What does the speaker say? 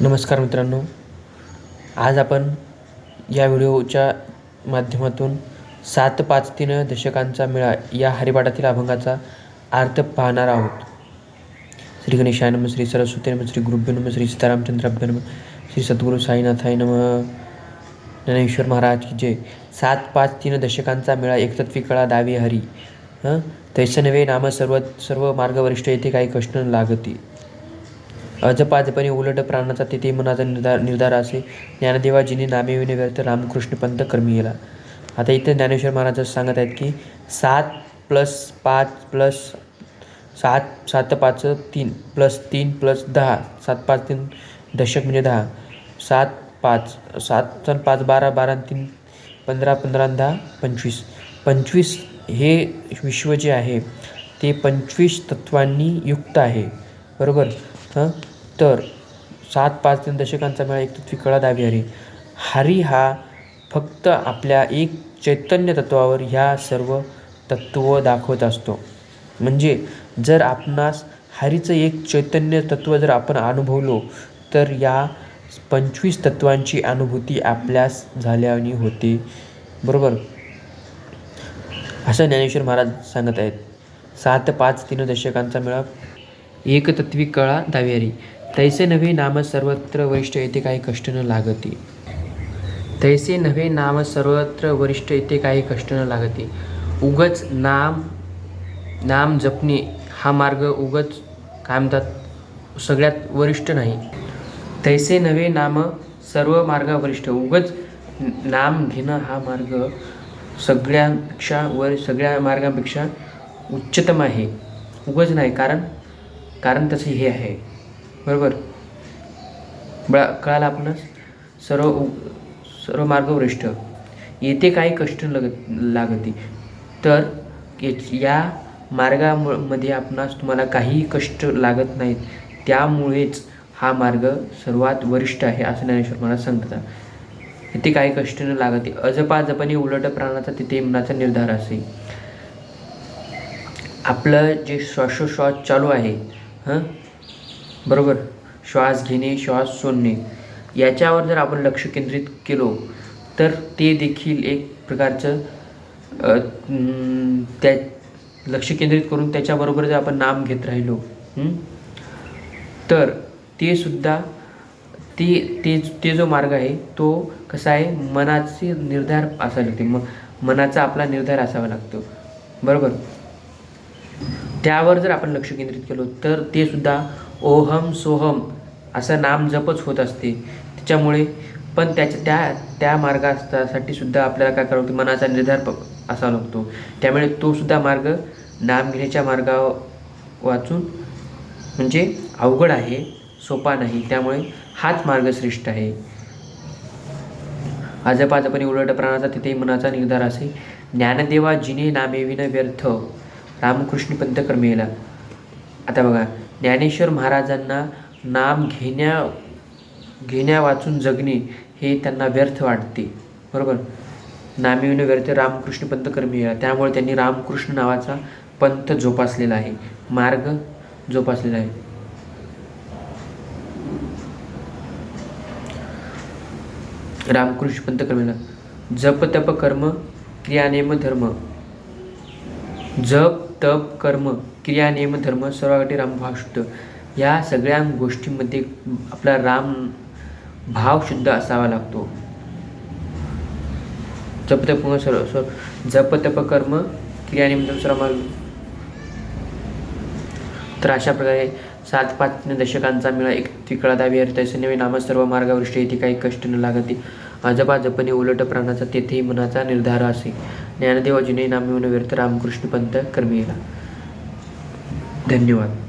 नमस्कार मित्रांनो. आज आपण या व्हिडिओच्या माध्यमातून सात पाच तीन दशकांचा मेळा या हरिपाठातील अभंगाचा अर्थ पाहणार आहोत. श्री गणेशाय नम श्री सरस्वती नम श्री गुरुभ्य नम श्री सीतारामचंद्राभ्य नम श्री सद्गुरू साईनाथाय नम. ज्ञानेश्वर महाराज की जय. सात पाच तीन दशकांचा मेळा एकतत्वी कळा दावी हरी. हं? तैसे नाम सर्व सर्व मार्ग वरिष्ठ येथे काही कष्ट लागते. अजपाजपणे उलट प्राणाचा तिथे मनाचा निर्धार निर्धार असे. ज्ञानदेवाजीने नामे व्यर्थ रामकृष्ण पंत कर्मी गेला आता इथे ज्ञानेश्वर महाराज सांगत आहेत की सात प्लस पाच प्लस सात सात पाच तीन प्लस तीन प्लस दहा. सात पाच तीन दशक म्हणजे दहा. सात पाच सात पाच बारा बारा तीन पंधरा पंधरा दहा पंचवीस. पंचवीस हे विश्व जे आहे ते पंचवीस तत्वांनी युक्त आहे. बरोबर? हं तर सात पाच तीन दशकांचा मेळा एक तत्वी कळा दावी हरी हरी हा फक्त आपल्या एक चैतन्य तत्वावर ह्या सर्व तत्त्व दाखवत असतो. म्हणजे जर आपणास हरीचं एक चैतन्य तत्व जर आपण अनुभवलो तर या पंचवीस तत्वांची अनुभूती आपल्यास झाल्याने होते. बरोबर? असं ज्ञानेश्वर महाराज सांगत आहेत. सात पाच तीन दशकांचा मेळा एकतत्वी कळा दावेरी तैसे नव्हे नाम सर्वत्र वरिष्ठ येथे काही कष्ट न लागते तैसे नव्हे नाम सर्वत्र वरिष्ठ येथे काही कष्ट न लागते उगच नाम नाम जपणे हा मार्ग उगच काय म्हणतात सगळ्यात वरिष्ठ नाही तैसे नव्हे नाम सर्व मार्ग वरिष्ठ उगच नाम घेणं हा मार्ग सगळ्यांपेक्षा वर सगळ्या मार्गांपेक्षा उच्चतम आहे उगच नाही कारण कारण तसं हे आहे. बरोबर? बळा कळालं आपणास सर्व सर्व मार्ग वरिष्ठ येथे काही कष्ट लगत लागती. तर या मार्गामध्ये आपणास तुम्हाला काही कष्ट लागत नाहीत. त्यामुळेच हा मार्ग सर्वात वरिष्ठ आहे असं ज्ञानेश्वर मला सांगतात. येथे काही कष्ट न लागते. अजपा जपणे उलट प्राणाचा तिथे मनाचा निर्धार असे. आपलं जे श्वासोश्वास चालू आहे हां? बरोबर. श्वास घेणे श्वास सोडणे. याच्यावर जर आपण लक्ष केंद्रित केलो तर ते देखील एक प्रकारचं त्या लक्ष केंद्रित करून त्याच्याबरोबर जर आपण नाम घेत राहिलो तर ते सुद्धा ते ते ते जो मार्ग आहे तो कसा आहे? मनाचे निर्धार असायला लागते. म मनाचा आपला निर्धार असावा लागतो. बरोबर? त्यावर जर आपण लक्ष केंद्रित केलो तर ते सुद्धा ओहम सोहम असं नाम जपच होत असते. त्याच्यामुळे पण त्याच्या त्या त्या मार्गासाठी सुद्धा आपल्याला काय करावं की मनाचा निर्धार प असावा लागतो. त्यामुळे तो सुद्धा मार्ग नाम घेण्याच्या मार्गावर वाचून म्हणजे अवघड आहे सोपा नाही. त्यामुळे हाच मार्ग श्रेष्ठ आहे. आजपाजपणे उलट प्राणाचा तिथे मनाचा निर्धार असे ज्ञानदेवा जिने नामे विन व्यर्थ. रामकृष्ण पंत कर्मेला आता बघा ज्ञानेश्वर महाराजांना नाम घेण्या घेण्या वाचून जगणे हे त्यांना व्यर्थ वाटते. बरोबर? नामेविन व्यर्थ रामकृष्ण पंत कर्मेला त्यामुळे त्यांनी रामकृष्ण नावाचा पंथ जोपासलेला आहे. मार्ग जोपासलेला आहे. रामकृष्ण पंत कर्मेला जप तप कर्म क्रियानेम धर्म. जप तप कर्म क्रिया नियम धर्म सर्वागटी रामभाव शुद्ध. या सगळ्या गोष्टींमध्ये आपला राम भाव शुद्ध असावा लागतो. जप तप सर्व सर्व. जप तप कर्म क्रियानेम धर्म सर्व तर अशा प्रकारे सात पाच दशकांचा मिळा एक तिकडा दावी हरित तैसे नवे नाम सर्व मार्गावृष्टी येथे काही कष्ट न लागते आजोबा जपणे उलट प्राणाचा तेथेही मनाचा निर्धार असे. ज्ञानदेव जुने नामे व्यर्थ रामकृष्ण पंत कर्मीला धन्यवाद.